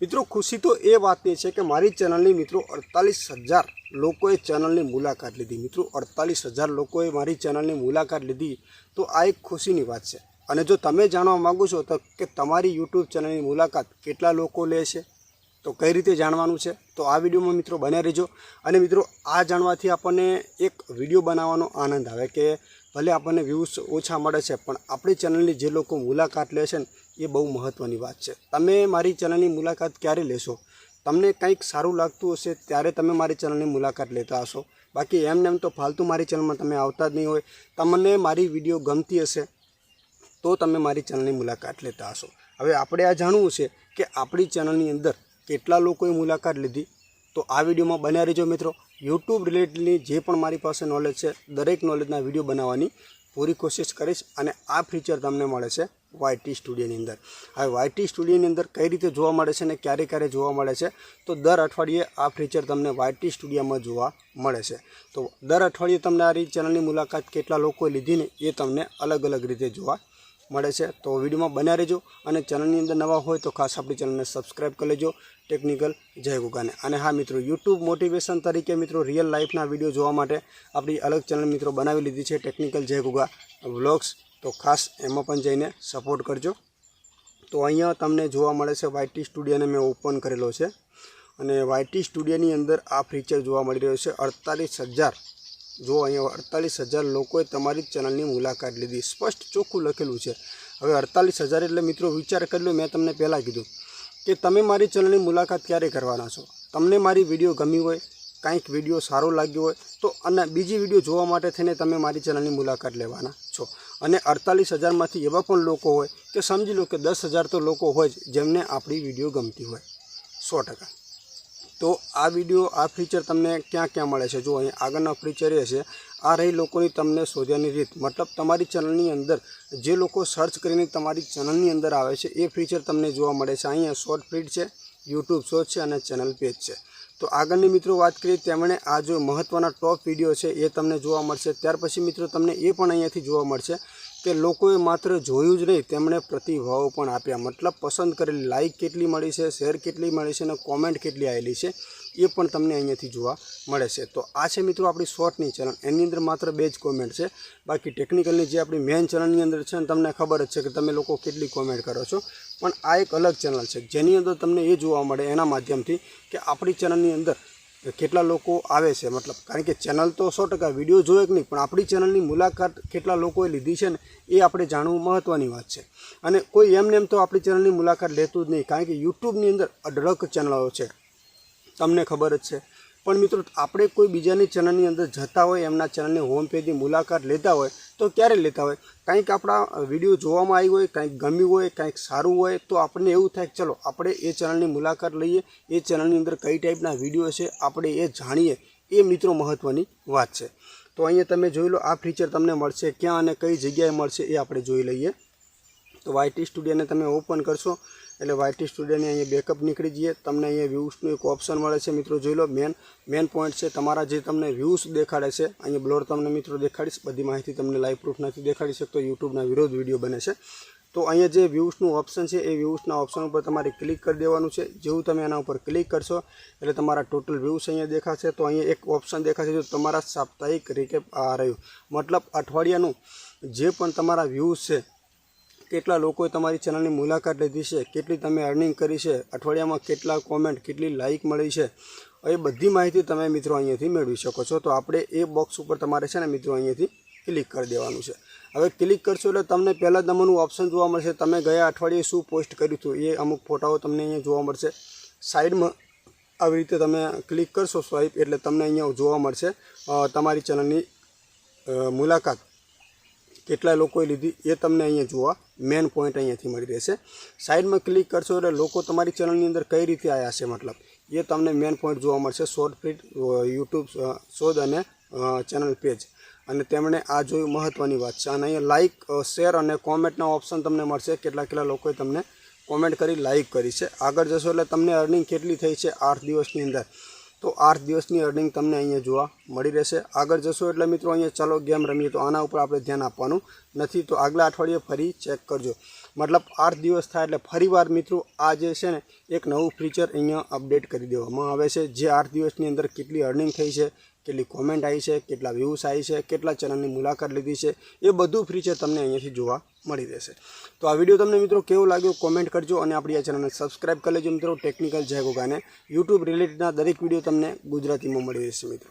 મિત્રો, ખુશી તો એ વાતની છે કે મારી ચેનલની મિત્રો અડતાલીસ હજાર લોકોએ ચેનલની મુલાકાત લીધી. મિત્રો, અડતાલીસ હજાર લોકોએ મારી ચેનલની મુલાકાત લીધી. તો આ એક ખુશીની વાત છે. અને જો તમે જાણવા માગો છો તો કે તમારી યુટ્યુબ ચેનલની મુલાકાત કેટલા લોકો લે છે, તો કઈ રીતે જાણવાનું છે, તો આ વિડીયોમાં મિત્રો બને રહેજો. અને મિત્રો, આ જાણવાથી આપણને એક વીડિયો બનાવવાનો આનંદ આવે કે ભલે આપણને વ્યૂઝ ઓછા મળે છે, પણ આપણી ચેનલની જે લોકો મુલાકાત લે છે ને એ બહુ મહત્ત્વની વાત છે. તમે મારી ચેનલની મુલાકાત ક્યારે લેશો? તમને કંઈક સારું લાગતું હશે ત્યારે તમે મારી ચેનલની મુલાકાત લેતા હશો. બાકી એમ તો ફાલતુ મારી ચેનલમાં તમે આવતા જ નહીં હોય. તમને મારી વીડિયો ગમતી હશે તો તમે મારી ચેનલની મુલાકાત લેતા હશો. હવે આપણે આ જાણવું છે કે આપણી ચેનલની અંદર કેટલા લોકોએ મુલાકાત લીધી? તો આ વિડીયોમાં બન્યા રહેજો મિત્રો. યુટ્યુબ રિલેટેડની જે પણ મારી પાસે નોલેજ છે, દરેક નોલેજના વીડિયો બનાવવાની પૂરી કોશિશ કરીશ અને આ ફીચર તમને મળે છે. વાયટી સ્ટુડિયોની અંદર. હવે વાયટી સ્ટુડિયોની અંદર કઈ રીતે જોવા મળે છે અને ક્યારે ક્યારે જોવા મળે છે? તો દર અઠવાડિયે આ ફીચર તમને વાયટી સ્ટુડિયોમાં જોવા મળે છે. તો દર અઠવાડિયે તમને આ ચેનલની મુલાકાત કેટલા લોકોએ લીધી ને એ તમને અલગ અલગ રીતે જોવા મળે છે. તો વિડીયોમાં બન્યા રહેજો અને ચેનલની અંદર નવા હોય તો ખાસ આપણી ચેનલને સબસ્ક્રાઈબ કરી લેજો. ટેકનિકલ જય ગુગાને. અને હા મિત્રો યુટ્યુબ મોટિવેશન તરીકે મિત્રો રિયલ લાઈફના વીડિયો જોવા માટે આપણી અલગ ચેનલ મિત્રો બનાવી લીધી છે ટેકનિકલ જય ગુગા વ્લોગ્સ તો ખાસ એમાં પણ જઈને સપોર્ટ કરજો. તો અહીંયા તમને જોવા મળે છે વાયટી સ્ટુડિયોને મેં ઓપન કરેલો છે. અને વાયટી સ્ટુડિયોની અંદર આ ફીચર જોવા મળી રહ્યો છે. અડતાલીસ હજાર. જો અહીંયા અડતાલીસ હજાર લોકોએ તમારી ચેનલની મુલાકાત લીધી. સ્પષ્ટ ચોખ્ખું લખેલું છે. હવે અડતાલીસ હજાર એટલે મિત્રો વિચાર કરી લો, મેં તમને પહેલાં કીધું કે તમે મારી ચેનલની મુલાકાત ક્યારે કરવાના છો? તમને મારી વીડિયો ગમી હોય કાંઈક વીડિયો સારો લાગ્યો હોય તો અને બીજી વીડિયો જોવા માટે થઈને તમે મારી ચેનલની મુલાકાત લેવાના છો. અને અડતાલીસ હજારમાંથી એવા પણ લોકો હોય કે સમજી લો કે દસ હજાર તો લોકો હોય જેમને આપણી વીડિયો ગમતી હોય. સો ટકા. તો આ વીડિયો આ ફીચર તમને ક્યાં ક્યાં મળે છે? જો અહીં આગળના ફીચર એ છે, આ રહી લોકોની તમને શોધ્યાની રીત. મતલબ તમારી ચેનલની અંદર જે લોકો સર્ચ કરીને તમારી ચેનલની અંદર આવે છે, એ ફીચર તમને જોવા મળે છે. અહીંયા શોર્ટ ફીડ છે યુટ્યુબ શોધ છે અને ચેનલ પેજ છે. તો આગળની મિત્રો વાત કરીએ, તેમણે આ જો મહત્ત્વના ટોપ વીડિયો છે એ તમને જોવા મળશે. ત્યાર પછી મિત્રો તમને એ પણ અહીંયાથી જોવા મળશે. કે લોકોએ માત્ર જોયું જ નહીં, તેમણે પ્રતિભાવો પણ આપ્યા. મતલબ પસંદ કરેલી લાઇક કેટલી મળી છે શેર કેટલી મળી છે અને કોમેન્ટ કેટલી આવેલી છે, એ પણ તમને અહીંયાથી જોવા મળે છે. તો આ છે મિત્રો આપણી શોર્ટની ચેનલ એની અંદર માત્ર બે જ કોમેન્ટ છે. બાકી ટેકનિકલની જે આપણી મેઇન ચેનલની અંદર છે ને, તમને ખબર જ છે કે તમે લોકો કેટલી કોમેન્ટ કરો છો. પણ આ એક અલગ ચેનલ છે. જેની અંદર તમને એ જોવા મળે એના માધ્યમથી કે આપણી ચેનલની અંદર કેટલા લોકો આવે છે. મતલબ કારણ કે ચેનલ તો સો ટકા વીડિયો જોવે કે નહીં, પણ આપણી ચેનલની મુલાકાત કેટલા લોકોએ લીધી છે ને એ આપણે જાણવું મહત્ત્વની વાત છે. અને કોઈ એમને એમ તો આપણી ચેનલની મુલાકાત લેતું જ નહીં, કારણ કે યુટ્યુબની અંદર અઢળક ચેનલો છે. તમને ખબર જ છે. પણ મિત્રો, આપણે કોઈ બીજાની ચેનલની અંદર જતા હોય, એમના ચેનલની હોમ પેજની મુલાકાત લેતા હોય, તો ક્યારે લેતા હોય? કંઈક આપણા વીડિયો જોવામાં આવી હોય, કંઈક ગમ્યું હોય, કંઈક સારું હોય, તો આપણને એવું થાય કે ચલો, આપણે એ ચેનલની મુલાકાત લઈએ, એ ચેનલની અંદર કઈ ટાઈપના વીડિયો છે આપણે એ જાણીએ. એ મિત્રો મહત્ત્વની વાત છે. તો અહીંયા તમે જોઈ લો, આ ફીચર તમને મળશે ક્યાં અને કઈ જગ્યાએ મળશે એ આપણે જોઈ લઈએ. તો વાયટી સ્ટુડિયોને તમે ઓપન કરશો. એટલે વાયટી સ્ટુડિયોની અહીંયા બેકઅપ નીકળી જઈએ. તમને અહીંયા વ્યૂઝનું એક ઓપ્શન મળે છે મિત્રો. જોઈ લો મેન મેન પોઈન્ટ છે, તમારા જે તમને વ્યૂઝ દેખાડે છે, અહીંયા બ્લોર તમને મિત્રો દેખાડીશ. બધી માહિતી તમને લાઈવ પ્રૂફ નથી દેખાડી શકતો યુટ્યુબના વિરોધ વીડિયો બને છે. તો અહીંયા જે વ્યૂઝનું ઓપ્શન છે, એ વ્યૂઝના ઓપ્શન ઉપર તમારે ક્લિક કરી દેવાનું છે. જેવું તમે એના ઉપર ક્લિક કરશો, એટલે તમારા ટોટલ વ્યૂઝ અહીંયા દેખાશે. તો અહીંયા એક ઓપ્શન દેખાશે જો તમારા સાપ્તાહિક રીકેપ આ રહ્યું. મતલબ અઠવાડિયાનું જે પણ તમારા વ્યૂઝ છે કેટલા લોકોએ તમારી ચેનલની મુલાકાત લીધી છે, કેટલી તમે અર્નિંગ કરી છે, અઠવાડિયામાં કેટલા કોમેન્ટ કેટલી લાઇક મળી છે, એ બધી માહિતી તમે મિત્રો અહીંયાથી મેળવી શકો છો. તો આપણે એ બોક્સ ઉપર તમારે છે ને મિત્રો અહીંયાથી ક્લિક કરી દેવાનું છે. હવે ક્લિક કરશો એટલે તમને પહેલાં તમારું ઓપ્શન જોવા મળશે. તમે ગયા અઠવાડિયે શું પોસ્ટ કર્યું હતું એ અમુક ફોટાઓ તમને અહીંયા જોવા મળશે. સાઈડમાં આવી રીતે તમે ક્લિક કરશો સ્વાઈપ એટલે તમને અહીંયા જોવા મળશે તમારી ચેનલની મુલાકાત. કેટલા લોકોએ લીધી, એ તમને અહીંયા જોવા મેન પોઈન્ટ અહીંયાથી મળી રહેશે. સાઈડમાં ક્લિક કરશો એટલે લોકો તમારી ચેનલની અંદર કઈ રીતે આવ્યા છે મતલબ? એ તમને મેન પોઈન્ટ જોવા મળશે શોર્ટ ફીટ યુટ્યુબ શોધ અને ચેનલ પેજ અને તેમણે આ જોયું મહત્ત્વની વાત છે. અને અહીંયા લાઇક શેર અને કોમેન્ટના ઓપ્શન તમને મળશે. કેટલા કેટલા લોકોએ તમને કોમેન્ટ કરી લાઇક કરી છે. આગળ જશો એટલે તમને અર્નિંગ કેટલી થઈ છે આઠ દિવસની અંદર. તો આઠ દિવસની અર્નિંગ તમને અહીંયા જોવા મળી રહેશે. આગળ જશો એટલે મિત્રો અહીંયા ચાલો ગેમ રમીએ. તો આના ઉપર આપણે ધ્યાન આપવાનું નથી. તો આગલા અઠવાડિયે ફરી ચેક કરજો. મતલબ આઠ દિવસ થાય એટલે ફરીવાર મિત્રો આ જે છે ને, એક નવું ફીચર અહીંયા અપડેટ કરી દેવામાં આવે છે. જે આઠ દિવસની અંદર કેટલી અર્નિંગ થઈ છે, કેટલી કોમેન્ટ આવી છે, કેટલા વ્યૂઝ આવી છે, કેટલા ચેનલની મુલાકાત લીધી છે, એ બધું ફીચર તમને અહીંયાથી જોવા મળી રહેશે. તો આ વીડિયો તમને મિત્રો કેવો લાગ્યો કોમેન્ટ કરજો અને આપણી આ ચેનલને સબસ્ક્રાઇબ કરી લેજો મિત્રો. ટેકનિકલ જય ગોગાને યુટ્યુબ રિલેટેડના દરેક વીડિયો તમને ગુજરાતીમાં મળી રહેશે મિત્રો.